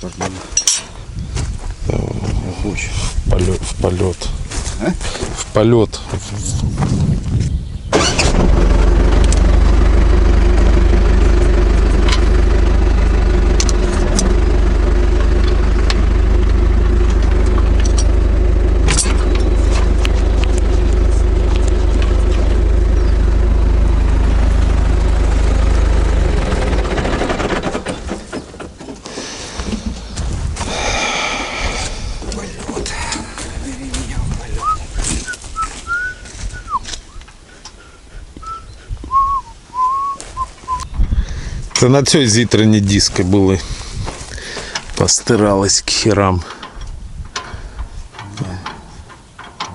так надо. Хочешь. Полет, в полет. А? В полет. Це на цій зітрені диски були. Постирались к херам.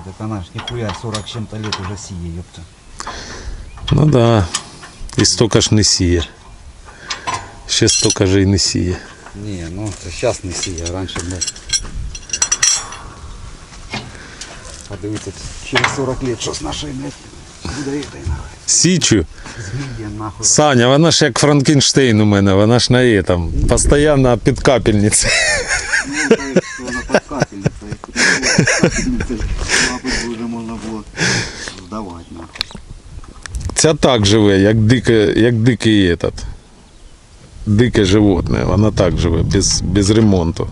Так она ж нихуя 40 с чем-то лет уже сие, ёпта. Ну да. І столько ж не сіє. Ще столько ж і не сіє. Не, ну это сейчас не сие, а раньше, блядь. Подивіться, через 40 лет, що з нашої, блядь, буде этой, нахуй. Січу. Саня, вона ж як Франкенштейн у мене, вона ж на є там. Постійно під капельниці. Ну, вона. Подкапельниця, мабуть, нахуй. Ця так живе, як дике, як дикий этот. Дике животне, вона так живе, без, без ремонту.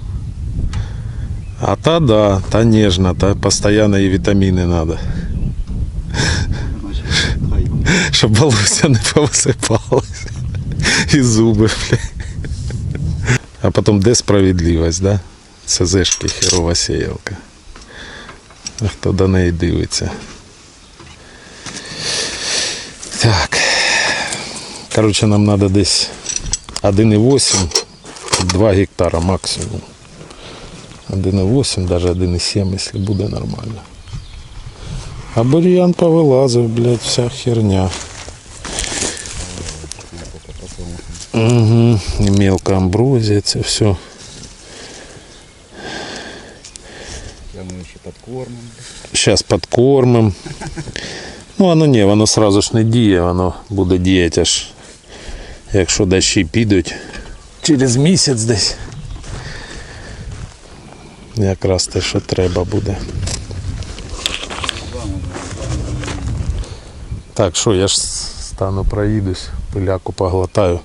А та да, та ніжна, та постійно їй вітаміни треба. Щоб волосся не повисипалося. І зуби, бля. А потім де справедливість, да? ЦЗшки херова сіялка. А хто до неї дивиться. Так. Коротше, нам треба десь 1,8, 2 гектара максимум. 1,8, навіть 1,7, якщо буде нормально. А бур'ян повилазив, блядь, вся херня. Угу. І мелка амброзія, це все. Я ми ще підкормимо. Зараз підкормимо. Ну, воно ні, воно сразу ж не діє, воно буде діяти аж, якщо дощі підуть. Через місяць десь. Якраз те, що треба буде. Так, що, я ж стану проїдусь, пиляку поглотаю.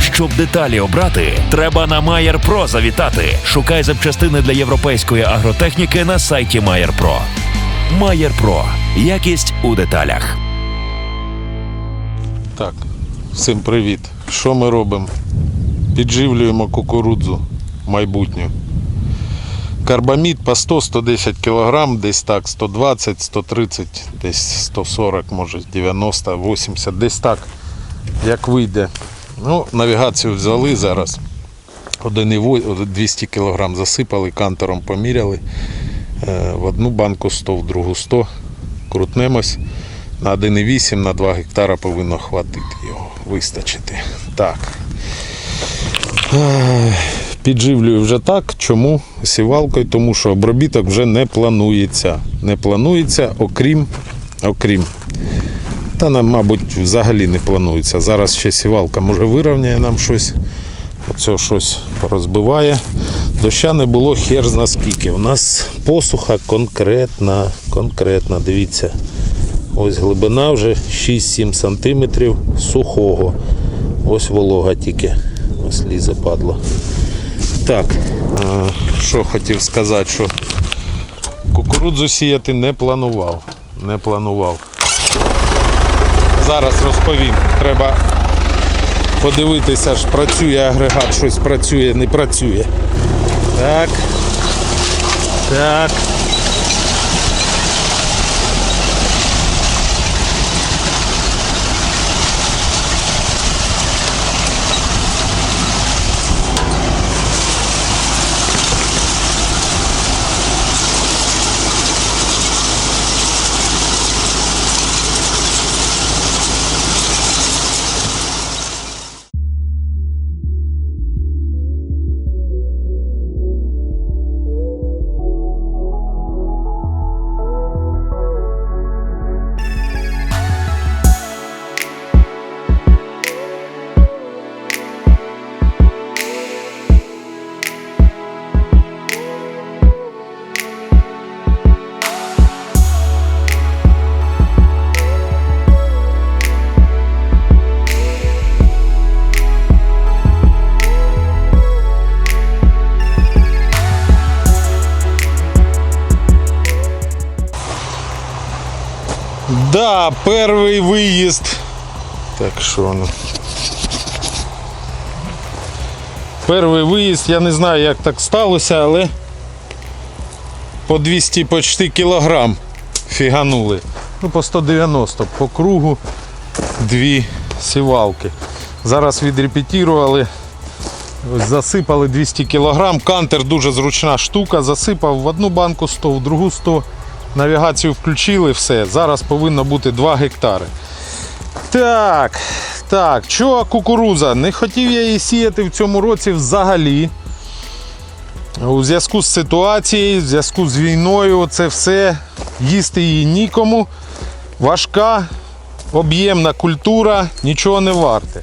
Щоб деталі обрати, треба на Mayer Pro завітати. Шукай запчастини для європейської агротехніки на сайті Mayer Pro. Mayer Pro. Якість у деталях. Так, всім привіт. Що ми робимо? Підживлюємо кукурудзу майбутню. Карбамід по 100-110 кг, десь так, 120, 130, десь 140, може 90, 80, десь так, як вийде. Ну, навігацію взяли зараз. 1,8 200 кг засипали, кантором поміряли. Е, В одну банку 100, в другу 100. Крутнемось. На 1,8 на 2 гектара повинно хватити його, вистачити. Так. Підживлюю вже так. Чому? Сівалкою, тому що обробіток вже не планується. Не планується, окрім, окрім. Та нам, мабуть, взагалі не планується. Зараз ще сівалка може вирівняє нам щось. Оце щось розбиває. Доща не було хер зна скільки. У нас посуха конкретна, конкретна. Дивіться. Ось глибина вже 6-7 сантиметрів сухого. Ось волога тільки. Ось лізе падло. Так, що хотів сказати, що кукурудзу сіяти не планував. Не планував. Зараз розповім. Треба подивитися, ж працює агрегат, щось працює, не працює. Так. Так. Да, перший виїзд. Так, що воно? Перший виїзд, я не знаю, як так сталося, але по 200 почти кілограм фіганули. Ну, по 190 по кругу дві сівалки. Зараз відрепетірували, засипали 200 кг. Кантер дуже зручна штука. Засипав в одну банку 100, в другу 100. Навігацію включили, все. Зараз повинно бути 2 гектари. Так, так, чого кукуруза? Не хотів я її сіяти в цьому році взагалі. У зв'язку з ситуацією, в зв'язку з війною, це все їсти її нікому. Важка, об'ємна культура, нічого не варте.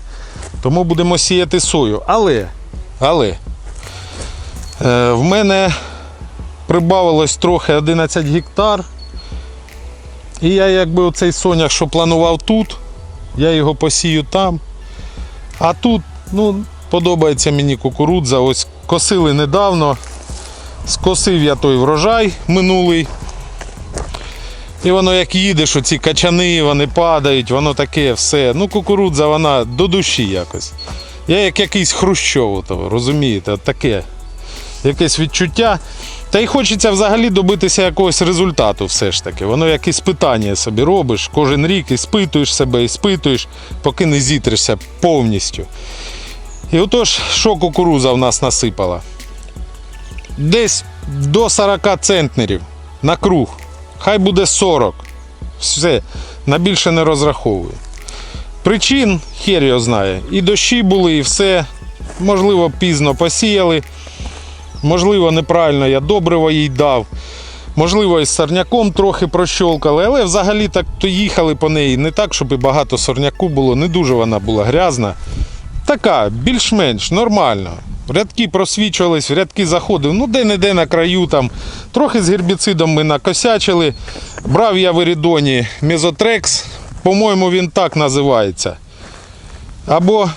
Тому будемо сіяти сою. Але, але е, в мене прибавилось трохи 11 гектар. І я якби оцей соняк, що планував тут, я його посію там. А тут, ну, подобається мені кукурудза. Ось косили недавно. Скосив я той врожай минулий. І воно як їдеш, оці качани, вони падають, воно таке все. Ну, кукурудза, вона до душі якось. Я як якийсь хрущов, розумієте, таке. Якесь відчуття. Та й хочеться взагалі добитися якогось результату все ж таки. Воно як іспитання собі робиш, кожен рік іспитуєш себе, іспитуєш, поки не зітришся повністю. І отож, що кукуруза в нас насипала? Десь до 40 центнерів на круг. Хай буде 40. Все, на більше не розраховую. Причин хер його знає. І дощі були, і все. Можливо, пізно посіяли. Можливо, неправильно я добриво їй дав. Можливо, із сорняком трохи прощолкали, але взагалі так то їхали по неї. Не так, щоб і багато сорняку було, не дуже вона була грязна. Така, більш-менш нормально. Рядки просвічувались, рядки заходив. Ну, де-не-де на краю там. Трохи з гербіцидом ми накосячили. Брав я в Ерідоні Мезотрекс. По-моєму, він так називається. Або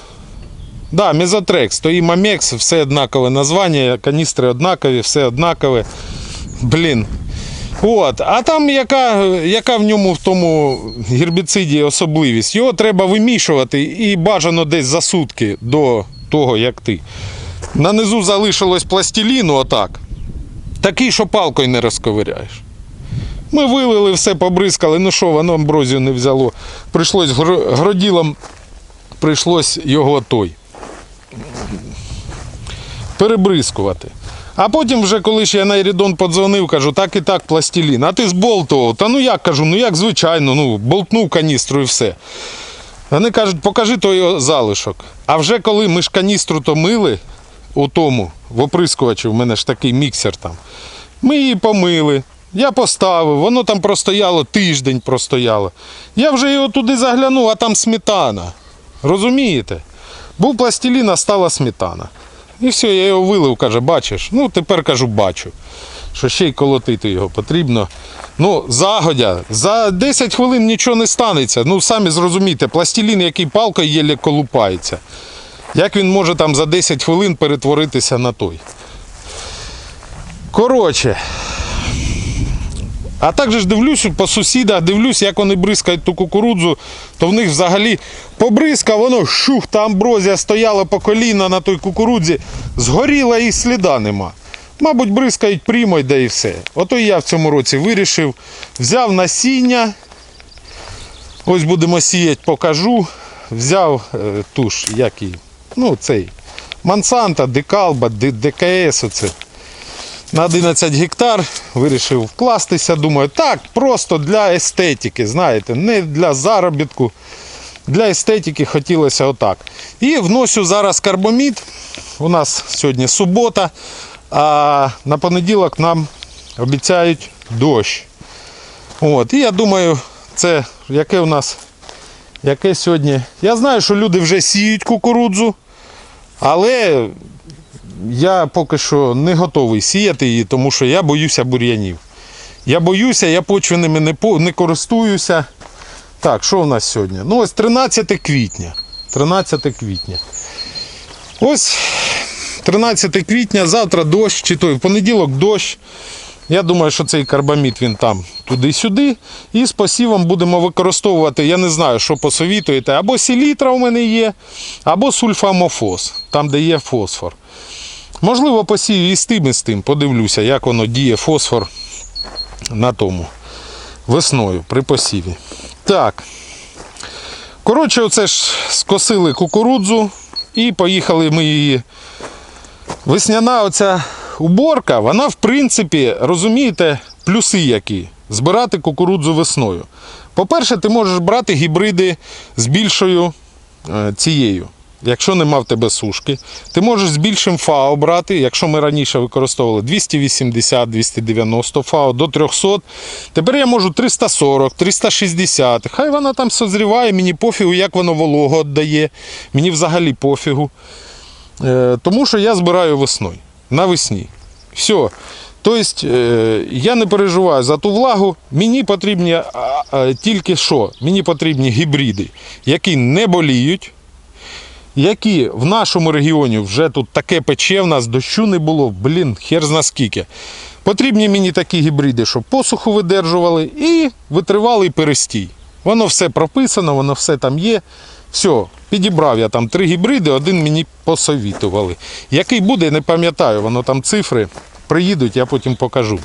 Да, Мезотрекс, то і Мамекс, все однакове названня, каністри однакові, все однакове. Блін. От. А там яка, яка в ньому в тому гербіциді особливість? Його треба вимішувати і бажано десь за сутки до того, як ти. Нанизу залишилось пластиліну, отак. Такий, що палкою не розковиряєш. Ми вилили все, побризкали. Ну що, воно амброзію не взяло. Прийшлось гро- гроділом, прийшлось його той перебризкувати. А потім, вже коли ж я на Ерідон подзвонив, кажу, так і так пластилін. А ти зболтував. Та ну як кажу, ну як звичайно, ну болтнув каністру і все. Вони кажуть, покажи той залишок. А вже коли ми ж каністру то мили у тому, в оприскувачі, в мене ж такий міксер там. Ми її помили. Я поставив, воно там простояло, тиждень простояло. Я вже його туди заглянув, а там сметана. Розумієте? Був пластилін, а стала сметана. І все, я його вилив, каже, бачиш. Ну, тепер кажу, бачу. Що ще й колотити його потрібно. Ну, загодя, за 10 хвилин нічого не станеться. Ну, самі зрозумієте, пластилін, який палкою єле колупається. Як він може там за 10 хвилин перетворитися на той? Коротше. А також дивлюсь по сусідах, дивлюсь, як вони бризкають ту кукурудзу, то в них взагалі побризкав, воно шух, та амброзія стояла по коліна на той кукурудзі, згоріла і сліда нема. Мабуть, бризкають прямо да і все. Ото і я в цьому році вирішив, взяв насіння. Ось будемо сіяти, покажу. Взяв е, ту ж, як і, ну, цей Мансанта, Декалба, ДКС. Оце на 11 гектар вирішив вкластися. Думаю, так, просто для естетики, знаєте, не для заробітку. Для естетики хотілося отак. І вносю зараз карбомід. У нас сьогодні субота, а на понеділок нам обіцяють дощ. От, і я думаю, це яке у нас, яке сьогодні. Я знаю, що люди вже сіють кукурудзу, але я поки що не готовий сіяти її, тому що я боюся бур'янів. Я боюся, я почвеними не, по- не користуюся. Так, що у нас сьогодні? Ну, ось 13 квітня. 13 квітня. Ось 13 квітня, завтра дощ, чи той в понеділок дощ. Я думаю, що цей карбамід він там туди-сюди. І з посівом будемо використовувати, я не знаю, що посовітуєте, або селітра у мене є, або сульфамофос, там, де є фосфор. Можливо, посію і з тим, і з тим. Подивлюся, як воно діє фосфор на тому весною при посіві. Так. Коротше, оце ж скосили кукурудзу і поїхали ми її. Весняна оця уборка, вона, в принципі, розумієте, плюси які. Збирати кукурудзу весною. По-перше, ти можеш брати гібриди з більшою е, цією. Якщо нема в тебе сушки, ти можеш з більшим ФАО брати. Якщо ми раніше використовували 280-290 ФАО до 300, тепер я можу 340, 360. Хай вона там созріває, мені пофігу, як воно вологу віддає. Мені взагалі пофігу. Е, Тому що я збираю весною. Навесні. Все. Тобто е, я не переживаю за ту влагу. Мені потрібні тільки що? Мені потрібні гібриди, які не боліють, які в нашому регіоні вже тут таке пече, в нас дощу не було, блін, хер зна скільки. Потрібні мені такі гібриди, щоб посуху видержували і витривалий перестій. Воно все прописано, воно все там є. Все, підібрав я там три гібриди, один мені посовітували. Який буде, не пам'ятаю, воно там цифри приїдуть, я потім покажу.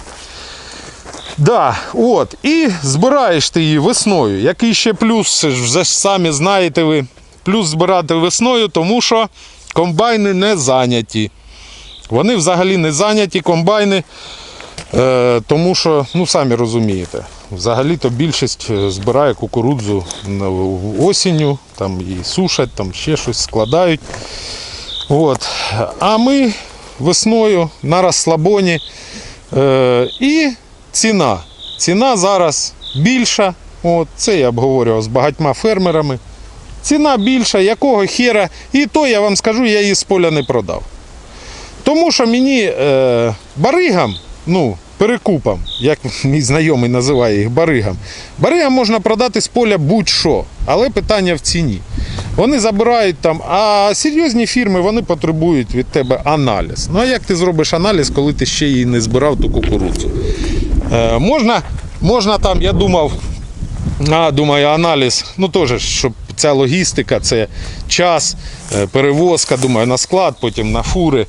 Да, от, і збираєш ти її весною. Який ще плюс, вже самі знаєте ви, плюс збирати весною, тому що комбайни не зайняті. Вони взагалі не зайняті, комбайни, е, тому що, ну самі розумієте, взагалі-то більшість е, збирає кукурудзу осінню, там і сушать, там ще щось складають. От. А ми весною на розслабоні. Е, і ціна. Ціна зараз більша. От, це я обговорював з багатьма фермерами. Ціна більша, якого хера. І то я вам скажу, я її з поля не продав. Тому що мені е, баригам, ну, перекупам, як мій знайомий називає їх баригам, баригам можна продати з поля будь-що, але питання в ціні. Вони забирають там, а серйозні фірми вони потребують від тебе аналіз. Ну а як ти зробиш аналіз, коли ти ще її не збирав ту кукурудзу? Е, можна, можна там, я думав, а, думаю, аналіз, ну теж, щоб ця логістика, це час, е, перевозка, думаю, на склад, потім на фури.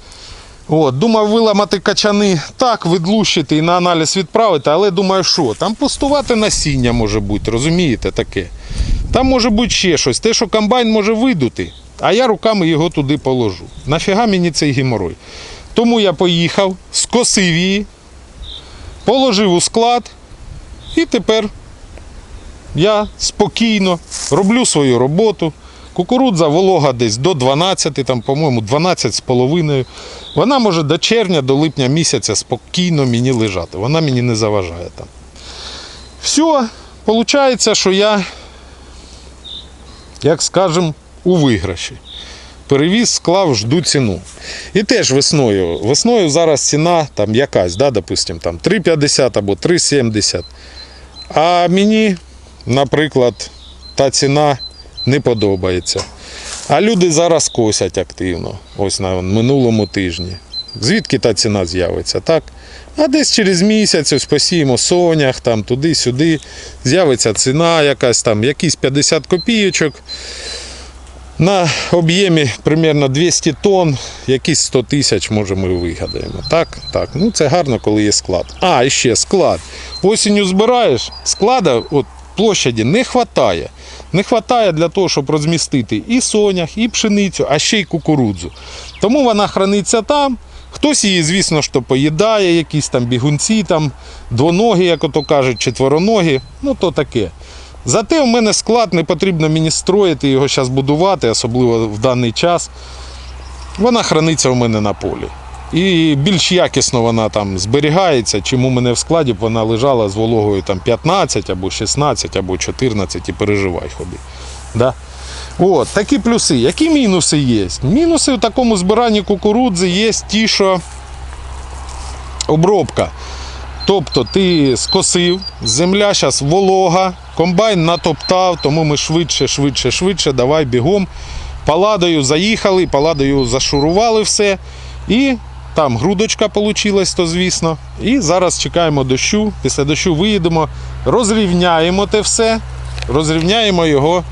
От, думав виламати качани, так, відлущити і на аналіз відправити, але думаю, що там пустувати насіння може бути, розумієте таке. Там може бути ще щось. Те, що комбайн може видути, а я руками його туди положу. Нафіга мені цей геморой? Тому я поїхав, скосив її, положив у склад і тепер я спокійно роблю свою роботу. Кукурудза волога десь до 12, там, по-моєму, 12 з половиною. Вона може до червня, до липня місяця спокійно мені лежати. Вона мені не заважає там. Все, виходить, що я, як скажем, у виграші. Перевіз, склав, жду ціну. І теж весною. Весною зараз ціна там якась, да, допустим, там 3,50 або 3,70. А мені, наприклад, та ціна не подобається. А люди зараз косять активно, ось на минулому тижні. Звідки та ціна з'явиться, так? А десь через місяць ось посіємо сонях, там туди-сюди, з'явиться ціна якась там, якісь 50 копійочок. На об'ємі примерно 200 тонн, якісь 100 тисяч, може, ми вигадаємо. Так, так. Ну це гарно, коли є склад. А, і ще склад. Осінню збираєш, склада от, площаді не вистачає. Не вистачає для того, щоб розмістити і сонях, і пшеницю, а ще й кукурудзу. Тому вона храниться там. Хтось її, звісно, що поїдає, якісь там бігунці, там, двоногі, як ото кажуть, четвероногі, ну то таке. Зате у мене склад, не потрібно мені строїти, його зараз будувати, особливо в даний час. Вона храниться у мене на полі. І більш якісно вона там зберігається, чим у мене в складі б вона лежала з вологою там 15 або 16 або 14 і переживай ходи. Да? От, такі плюси. Які мінуси є? Мінуси в такому збиранні кукурудзи є ті, що обробка. Тобто ти скосив, земля зараз волога, комбайн натоптав, тому ми швидше, швидше, швидше, давай бігом. Паладою заїхали, паладою зашурували все і Там грудочка вийшла, то звісно. І зараз чекаємо дощу. Після дощу виїдемо, розрівняємо те все, розрівняємо його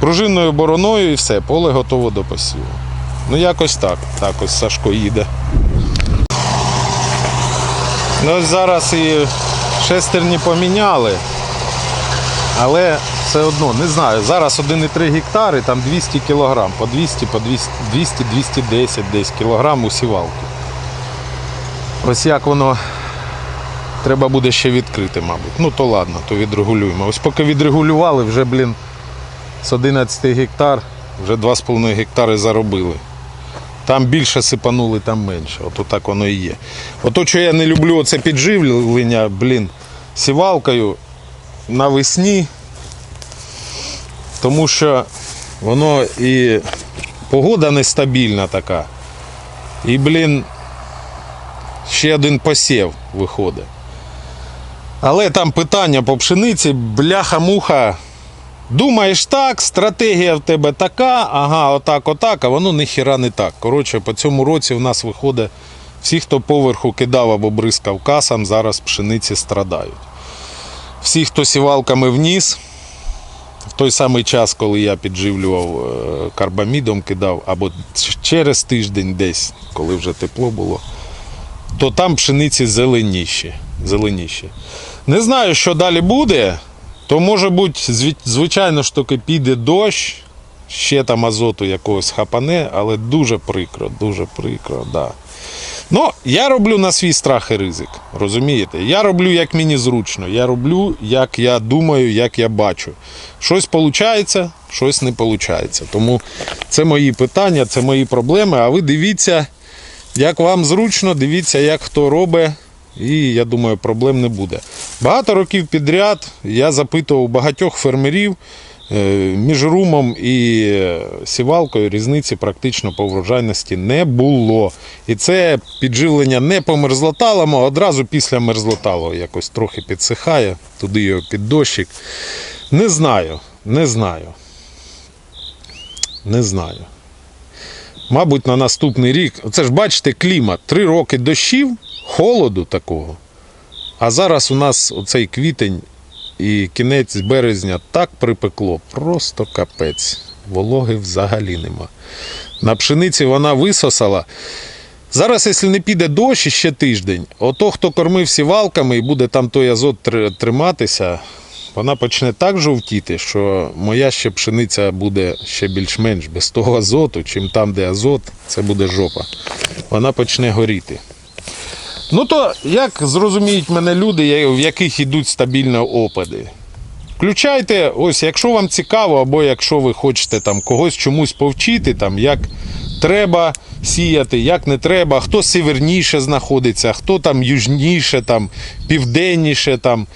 пружинною бороною і все, поле готово до посіву. Ну, якось так. Так ось Сашко їде. Ну, ось зараз і шестерні поміняли. Але все одно, не знаю. Зараз 1,3 гектари, там 200 кілограм, по 200, по 200-210 десь кілограм у сівалку. Ось як воно треба буде ще відкрити, мабуть. Ну то ладно, то відрегулюємо. Ось поки відрегулювали, вже, блін, з 11 гектар, вже 2,5 гектари заробили. Там більше сипанули, там менше. От так воно і є. Ото, що я не люблю, це підживлення, блін, сівалкою навесні, тому що воно і погода нестабільна така. І, блін, ще один посів виходить. Але там питання по пшениці, бляха-муха. Думаєш так, стратегія в тебе така, ага, отак, отак, а воно ніхіра не так. Коротше, по цьому році в нас виходить, всі, хто поверху кидав або бризкав касам, зараз пшениці страдають. Всі, хто сівалками вніс, в той самий час, коли я підживлював е, карбамідом, кидав, або через тиждень десь, коли вже тепло було, то там пшениці зеленіші. зеленіші. Не знаю, що далі буде, то може бути, звичайно ж таки піде дощ, ще там азоту якогось хапане, але дуже прикро, дуже прикро, да. Ну, я роблю на свій страх і ризик. Розумієте? Я роблю як мені зручно. Я роблю, як я думаю, як я бачу. Щось виходить, щось не виходить. Тому це мої питання, це мої проблеми. А ви дивіться, як вам зручно, дивіться, як хто робить. І я думаю, проблем не буде. Багато років підряд я запитував багатьох фермерів е, між румом і е, сівалкою різниці практично по врожайності не було. І це підживлення не по мерзлоталому, а одразу після мерзлоталу якось трохи підсихає, туди його під дощик. Не знаю, не знаю. Не знаю. Мабуть, на наступний рік. Це ж бачите, клімат. Три роки дощів, холоду такого. А зараз у нас оцей квітень і кінець березня так припекло, просто капець. Вологи взагалі нема. На пшениці вона висосала. Зараз, якщо не піде дощ ще тиждень, ото хто кормив сівалками і буде там той азот триматися, вона почне так жовтіти, що моя ще пшениця буде ще більш-менш без того азоту, чим там, де азот, це буде жопа. Вона почне горіти. Ну то як зрозуміють мене люди, в яких йдуть стабільно опади? Включайте, ось, якщо вам цікаво, або якщо ви хочете там когось чомусь повчити, там, як треба сіяти, як не треба, хто северніше знаходиться, хто там южніше, там, південніше. Там.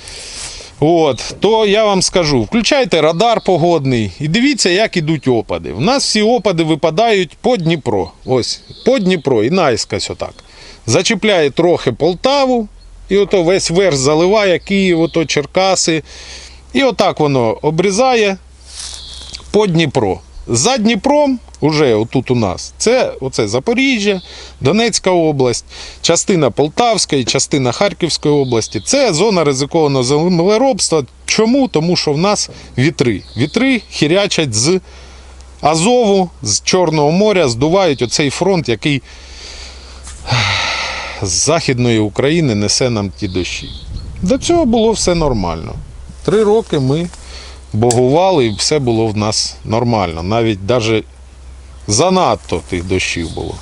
От, то я вам скажу, включайте радар погодний і дивіться, як ідуть опади. У нас всі опади випадають по Дніпро. Ось, по Дніпро і наискось отак. Зачіпляє трохи Полтаву, і ото весь верх заливає Київ, ото Черкаси. І отак воно обрізає по Дніпро. За Дніпром, уже отут у нас, це оце Запоріжжя, Донецька область, частина Полтавської, частина Харківської області. Це зона ризикованого землеробства. Чому? Тому що в нас вітри. Вітри хірячать з Азову, з Чорного моря, здувають оцей фронт, який з Західної України несе нам ті дощі. До цього було все нормально. Три роки ми богували і все було в нас нормально. Навіть навіть занадто тих дощів було.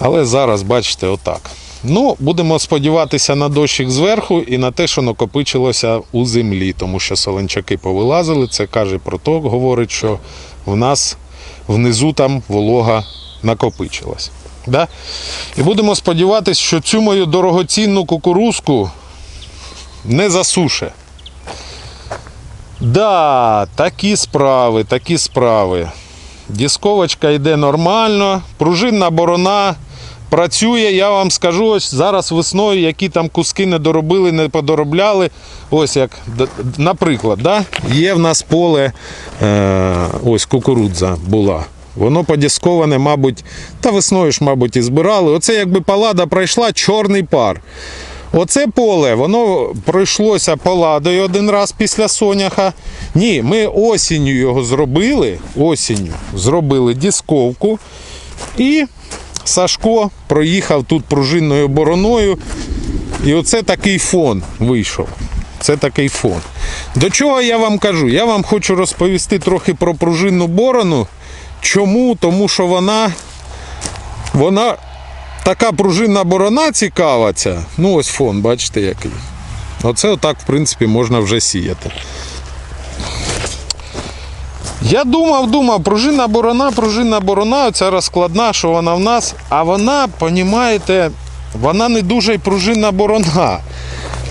Але зараз, бачите, отак. Ну, будемо сподіватися на дощик зверху і на те, що накопичилося у землі, тому що соленчаки повилазили. Це каже проток, говорить, що в нас внизу там волога накопичилась. Да? І будемо сподіватися, що цю мою дорогоцінну кукурузку не засуше. Да, такі справи, такі справи. Дісковочка йде нормально, пружинна борона працює, я вам скажу, ось зараз весною, які там куски не доробили, не подоробляли. Ось як, наприклад, да? є в нас поле, е, ось кукурудза була. Воно подісковане, мабуть, та весною ж, мабуть, і збирали. Оце якби палада пройшла, чорний пар. Оце поле, воно пройшлося паладою один раз після соняха. Ні, ми осінню його зробили. Осінню зробили дісковку. І Сашко проїхав тут пружинною бороною. І оце такий фон вийшов. Це такий фон. До чого я вам кажу? Я вам хочу розповісти трохи про пружинну борону. Чому? Тому що вона, вона така пружинна борона цікава ця. Ну ось фон, бачите який. Оце отак, в принципі, можна вже сіяти. Я думав, думав, пружинна борона, пружинна борона, оця розкладна, що вона в нас, а вона, понімаєте, вона не дуже й пружинна борона.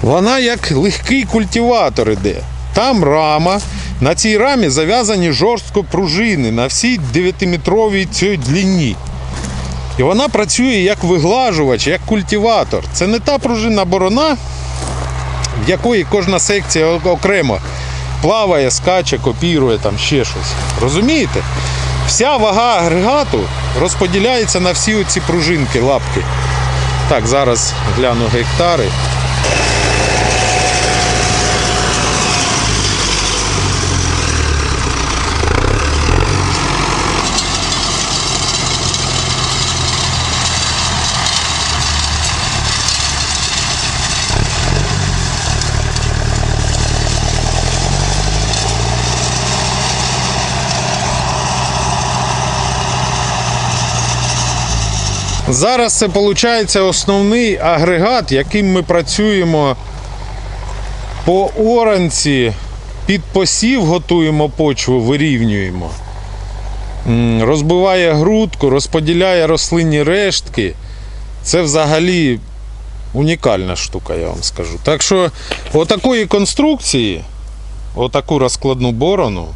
Вона як легкий культиватор іде. Там рама. На цій рамі зав'язані жорстко пружини на всій 9-метровій цій длині. І вона працює як виглажувач, як культиватор. Це не та пружинна борона, в якої кожна секція окремо плаває, скаче, копірує, там ще щось. Розумієте? Вся вага агрегату розподіляється на всі оці пружинки, лапки. Так, зараз гляну гектари. Зараз це виходить основний агрегат, яким ми працюємо по оранці, під посів готуємо почву, вирівнюємо. Розбиває грудку, розподіляє рослинні рештки. Це взагалі унікальна штука, я вам скажу. Так що, отакої конструкції, отаку розкладну борону,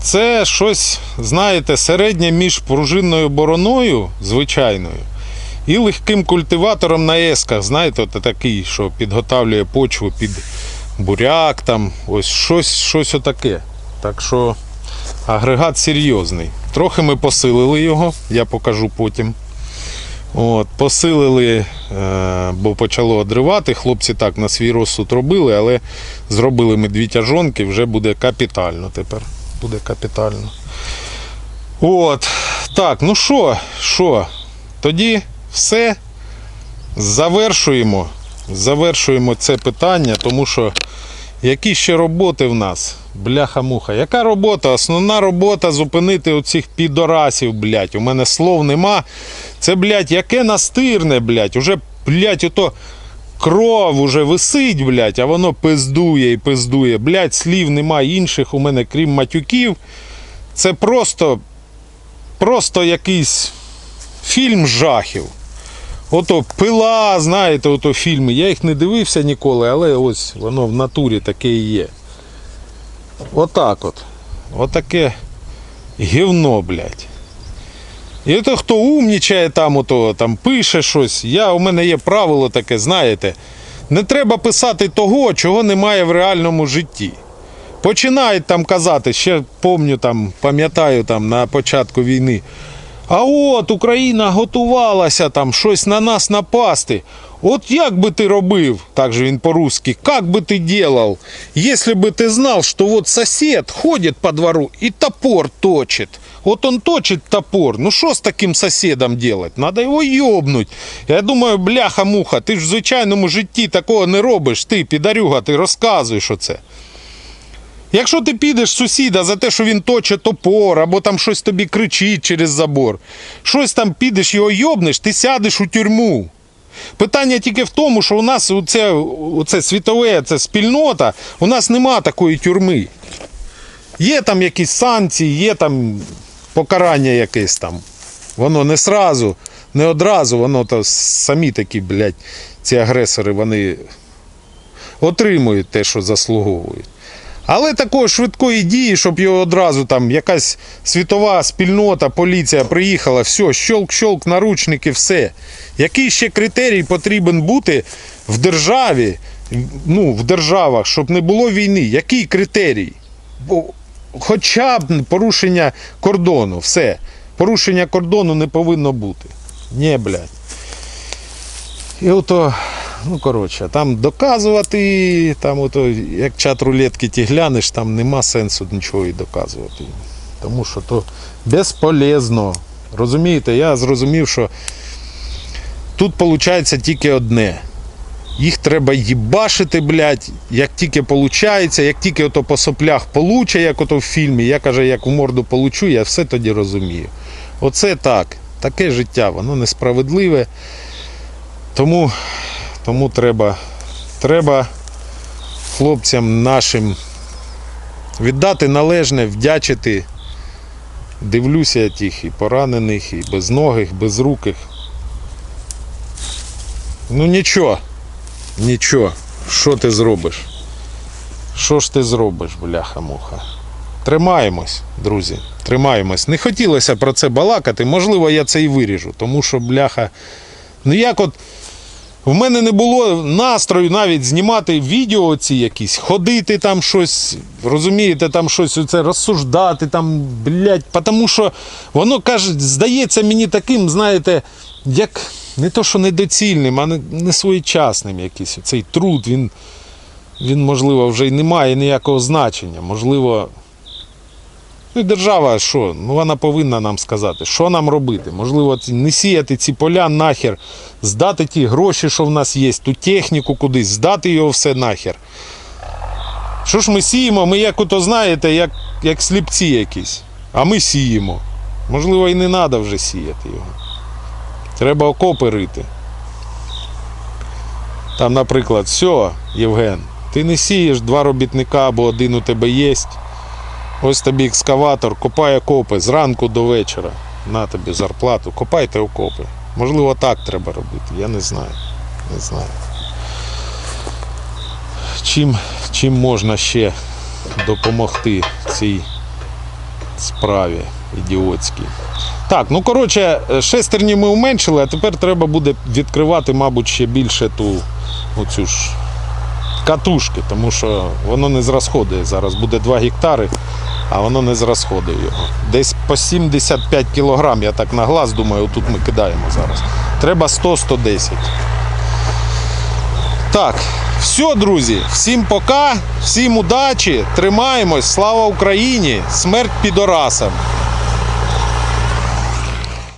це щось, знаєте, середнє між пружинною бороною звичайною і легким культиватором на есках. Знаєте, от такий, що підготавлює почву під буряк, там, ось щось, щось отаке. Так що агрегат серйозний. Трохи ми посилили його, я покажу потім. От, посилили, е, бо почало одривати. Хлопці так на свій розсуд робили, але зробили ми дві тяжонки, вже буде капітально тепер. Буде капітально. От. Так, ну що, що? Тоді все. Завершуємо. Завершуємо це питання, тому що які ще роботи в нас? Бляха-муха. Яка робота? Основна робота зупинити оцих підорасів, блядь. У мене слов нема. Це, блядь, яке настирне, блядь. Уже, блядь, ото кров уже висить, блядь, а воно пиздує і пиздує. Блядь, слів нема інших у мене, крім матюків. Це просто, просто якийсь фільм жахів. Ото пила, знаєте, ото фільми. Я їх не дивився ніколи, але ось воно в натурі таке і є. Отак от. Отаке гівно, блядь. І ото хто умнічає там, ото, там пише щось. Я, у мене є правило таке, знаєте. Не треба писати того, чого немає в реальному житті. Починають там казати, ще помню, там, пам'ятаю там на початку війни. А от Україна готувалася там щось на нас напасти. От як би ти робив, так же він по-русски, как бы ты делал, если бы ты знал, что вот сосед ходит по двору и топор точит. Вот он точит топор. Ну що з таким сусідом делать? Надо його йобнуть. Я думаю, бляха-муха, ти ж в звичайному житті такого не робиш. Ти, підарюга, ти розказуєш оце. Якщо ти підеш сусіда за те, що він точить топор, або там щось тобі кричить через забор, щось там підеш його йобнеш, ти сядеш у тюрму. Питання тільки в тому, що у нас оце, оце світове, це спільнота, у нас нема такої тюрми. Є там якісь санкції, є там покарання якесь там. Воно не сразу, не одразу, воно то самі такі, блядь, ці агресори, вони отримують те, що заслуговують. Але такої швидкої дії, щоб його одразу там якась світова спільнота, поліція приїхала, все, щолк-щолк, наручники, все. Який ще критерій потрібен бути в державі, ну, в державах, щоб не було війни? Який критерій? Бо хоча б порушення кордону, все. Порушення кордону не повинно бути. Ні, блядь. І ото, ну коротше, там доказувати, там ото, як чат рулетки ті глянеш, там нема сенсу нічого і доказувати. Тому що то безполезно. Розумієте, я зрозумів, що тут виходить тільки одне. Їх треба їбашити, блядь, як тільки виходить, як тільки ото по соплях получе, як ото в фільмі, я каже, як у морду получу, я все тоді розумію. Оце так. Таке життя, воно несправедливе. Тому, тому треба, треба хлопцям нашим віддати належне, вдячити. Дивлюся я тих і поранених, і безногих, безруких. Ну нічого, нічого. Що ти зробиш? Що ж ти зробиш, бляха-муха? Тримаємось, друзі. Тримаємось. Не хотілося про це балакати. Можливо, я це і виріжу, тому що, бляха. Ну як от. В мене не було настрою навіть знімати відео ці якісь, ходити там щось, розумієте, там щось оце розсуждати, там, блядь, тому що воно каже, здається мені таким, знаєте, як не то, що недоцільним, а не, не своєчасним якийсь. Цей труд, він, він, можливо, вже й не має ніякого значення. Можливо, Ну, і держава що? Ну вона повинна нам сказати, що нам робити. Можливо, не сіяти ці поля нахер, здати ті гроші, що в нас є, ту техніку кудись, здати його все нахер. Що ж ми сіємо? Ми як ото знаєте, як, як сліпці якісь. А ми сіємо. Можливо, і не треба вже сіяти його. Треба окопи рити. Там, наприклад, все, Євген, ти не сієш два робітника або один у тебе є. Ось тобі екскаватор, копай окопи зранку до вечора. На тобі зарплату, копайте окопи. Можливо, так треба робити. Я не знаю. Не знаю. Чим, чим можна ще допомогти цій справі ідіотській. Так, ну коротше, шестерні ми уменшили, а тепер треба буде відкривати, мабуть, ще більше ту оцю ж катушки, тому що воно не зрасходує. Зараз буде 2 гектари, а воно не зрасходує його. Десь по 75 кілограм, я так на глаз думаю, тут ми кидаємо зараз. Треба 100-110. Так, все, друзі, всім пока, всім удачі, тримаємось, слава Україні, смерть підорасам.